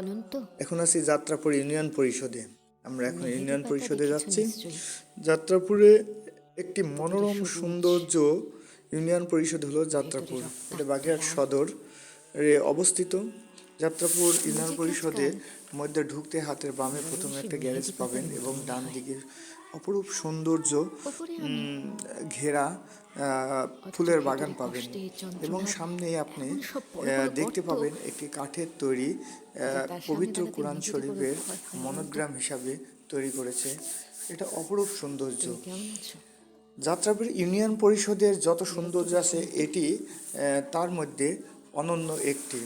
অনন্ত। এখন আছি যাত্রাপুর ইউনিয়ন পরিষদে। আমরা এখন ইউনিয়ন পরিষদে যাচ্ছি। যাত্রাপুরে একটি মনোরম সৌন্দর্য ইউনিয়ন পরিষদ হলো যাত্রাপুর। এটা বাগেরহাট সদর এ অবস্থিত। যাত্রাপুর ইউনিয়ন পরিষদের মধ্যে ঢুকতে হাতের বামে প্রথমে একটা গ্যারেজ পাবেন এবং ডান দিকে অপরূপ সৌন্দর্য ঘেরা ফুলের বাগান পাবেন। এবং সামনে আপনি দেখতে পাবেন একটি কাঠের তৈরি পবিত্র কোরআন শরীফের মনোগ্রাম হিসাবে তৈরি করেছে। এটা অপরূপ সৌন্দর্য। যাত্রাপুর ইউনিয়ন পরিষদের যত সৌন্দর্য আছে এটি তার মধ্যে অনন্য একটি।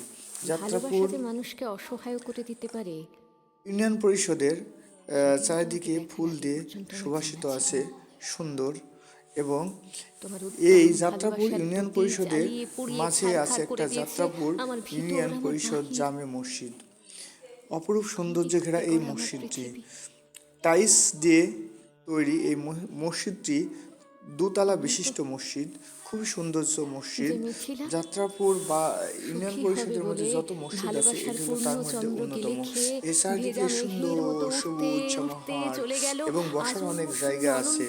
যাত্রাপুর মানুষকে অসহায় করে দিতে পারে। ইউনিয়ন পরিষদের চারিদিকে ফুল দিয়ে সুবাসিত আছে সুন্দর এবং এই যাত্রাপুর ইউনিয়ন পরিষদের মাঝে আছে একটা যাত্রাপুর ইউনিয়ন পরিষদ জামে মসজিদ। অপরূপ সৌন্দর্য ঘেরা এই মসজিদটি। টাইস দিয়ে তৈরি এই মসজিদটি দোতলা বিশিষ্ট মসজিদ। খুবই সৌন্দর্য মসজিদ। যাত্রাপুর বা ইউনিয়ন পরিষদের মধ্যে যত মসজিদ আছে এটি হলো তার মধ্যে অন্যতম এর চারিদিকে সুন্দর সবুজ সমাহার এবং বসার অনেক জায়গা আছে।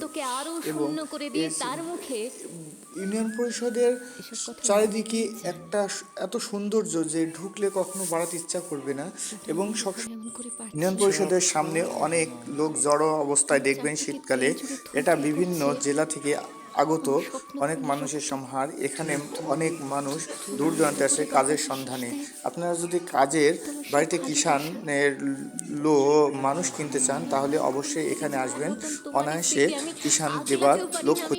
এবং ইউনিয়ন পরিষদের চারিদিকে একটা এত সৌন্দর্য যে ঢুকলে কখনো বাড়াতে ইচ্ছা করবে না। এবং সব ইউনিয়ন পরিষদের সামনে অনেক লোক জড়ো অবস্থায় দেখবেন শীতকালে। এটা বিভিন্ন জেলা থেকে আগত অনেক মানুষের সমাহার এখানে অনেক মানুষ দূর দূরান্তে আসে কাজের সন্ধানে। আপনারা যদি কাজের বাড়িতে কিষানের লো মানুষ কিনতে চান তাহলে অবশ্যই এখানে আসবেন। অনায়াসে কিষান দেবার লক্ষ্য